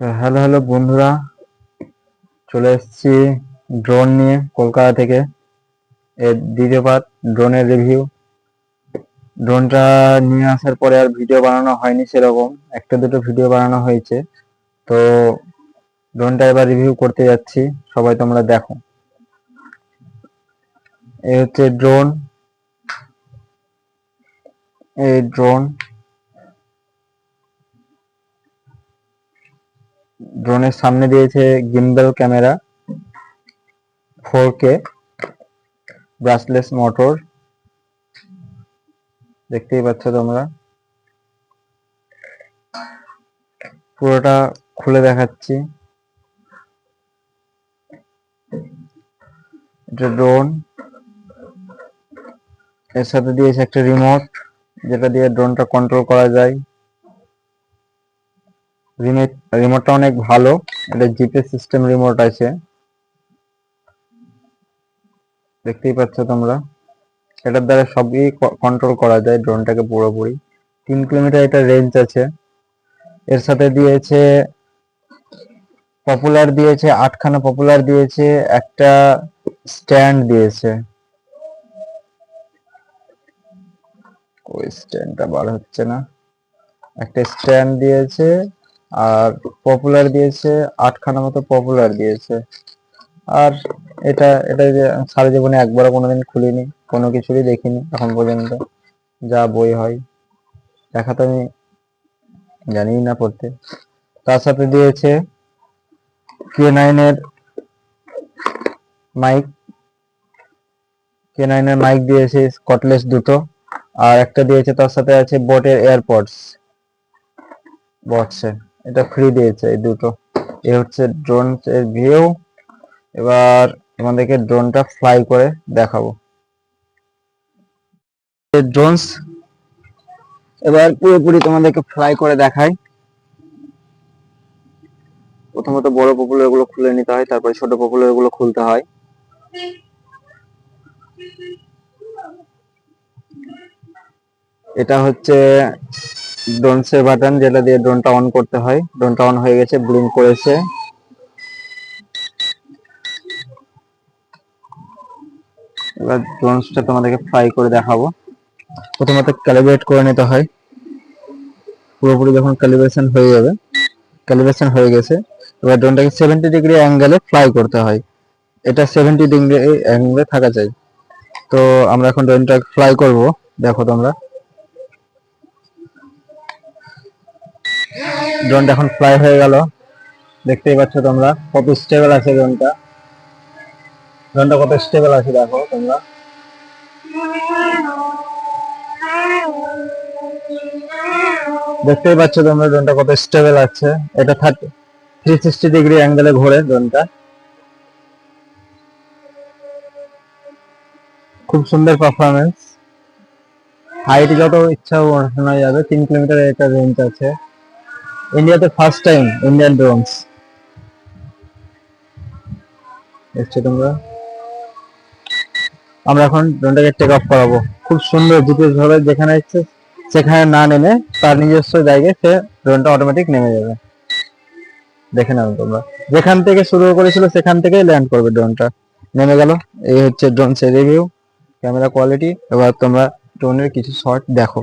Hello hello বন্ধুরা। চলে এসেছি ড্রোন নিয়ে কলকাতা থেকে। এর দ্বিতীয় পার্ট ড্রোনের রিভিউ ড্রোনটা নিয়ে আসার পরে আর ভিডিও বানানো হয়নি সেরকম। একটা দুটো ভিডিও বানানো হয়েছে। তো ড্রোনটা এবার রিভিউ করতে যাচ্ছি। সবাই তোমরা দেখো। এই হচ্ছে ড্রোন এই ড্রোন ড্রোনের সামনে দিয়েছে gimbal camera four K brushless motor. দেখতেই পাচ্ছ তোমরা। পুরোটা খুলে দেখাচ্ছি। এটা ড্রোন। এর সাথে দিয়েছে একটা রিমোট, যেটা দিয়ে ড্রোনটা কন্ট্রোল করা যায়। রিমোট রিমোটটা অনেক ভালো। এটা জিপিএস সিস্টেম রিমোট আছে। দেখতেই পাচ্ছ তোমরা। এটার দ্বারা সবই কন্ট্রোল করা যায় ড্রোনটাকে পুরোপুরি। তিন কিলোমিটার এটা রেঞ্জ আছে। এর সাথে দিয়েছে পপুলার দিয়েছে, আটখানা পপুলার দিয়েছে, একটা স্ট্যান্ড দিয়েছে। ওই স্ট্যান্ডটা বার হচ্ছে না। একটা স্ট্যান্ড দিয়েছে। আর পপুলার দিয়েছে, আটখানা মতো পপুলার দিয়েছে। আর এটা এটা যে সারা জীবনে একবারও কোনোদিন খুলিনি, কোনো কিছুরই দেখিনি এখন পর্যন্ত, যা বই হয়। দেখা তো আমি জানি না পড়তে। তার সাথে দিয়েছে কে নাইনের মাইক কে নাইনের মাইক দিয়েছে স্কটলেস দুটো। আর একটা দিয়েছে, তার সাথে আছে বোটের এয়ারপডস বটসের এটা ফ্রি দিয়েছে এই দুটো। এ হচ্ছে ড্রোন এর ভিউ এবার তোমাদেরকে ড্রোনটা ফ্লাই করে দেখাবো। ড্রোনস এবার পুরোপুরি তোমাদেরকে ফ্লাই করে দেখাই। প্রথমত বড় পপুলারগুলো খুলে নিতে হয়, তারপরে ছোট পপুলারগুলো খুলতে হয়। এটা হচ্ছে ড্রোনসের বাটন যেটা দিয়ে ড্রোনটা অন করতে হয়। ড্রোনটা অন হয়ে গেছে ব্লিঙ্ক করেছে। এবার ড্রোনসটা তোমাদেরকে ফ্লাই করে দেখাবো। প্রথমত ক্যালিব্রেট করে নিতে হয়। পুরোপুরি যখন ক্যালিব্রেশন হয়ে যাবে ক্যালিব্রেশন হয়ে গেছে, এবার ড্রোনটাকে সেভেন্টি ডিগ্রি অ্যাঙ্গেলে ফ্লাই করতে হয়। এটা সেভেন্টি ডিগ্রি অ্যাঙ্গেলে থাকা চাই। তো আমরা এখন ড্রোনটা ফ্লাই করব। দেখো তোমরা। ড্রোনটা এখন ফ্লাই হয়ে গেল। দেখতেই পাচ্ছ তোমরা কত স্টেবল আছে ড্রোনটা ড্রোনটা কত স্টেবল আছে দেখো তোমরা। দেখতেই পাচ্ছ তোমরা ড্রোনটা কত স্টেবল আছে। এটা থার্টি থ্রি সিক্সটি ডিগ্রি অ্যাঙ্গেলে ঘোরে ড্রোনটা খুব সুন্দর পারফরমেন্স হাইট যত ইচ্ছা শোনা যাবে, তিন কিলোমিটার একটা রেঞ্জ আছে। ইন্ডিয়াতে ফার্স্ট টাইম ইন্ডিয়ান ড্রোনস দেখছ তোমরা? আমরা এখন ড্রোনটাকে টেক অফ করাবো। খুব সুন্দর জিপিএস ভাবে যেখানে ইচ্ছে সেখানে না নেমে তার নিজস্ব জায়গায় সে ড্রোনটা অটোমেটিক নেমে যাবে। দেখে নাও তোমরা। যেখান থেকে শুরু করেছিল, সেখান থেকেই ল্যান্ড করবে ড্রোনটা নেমে গেল। এই হচ্ছে ড্রোনসের রিভিউ ক্যামেরা কোয়ালিটি এবার তোমরা ড্রোনের কিছু শট দেখো।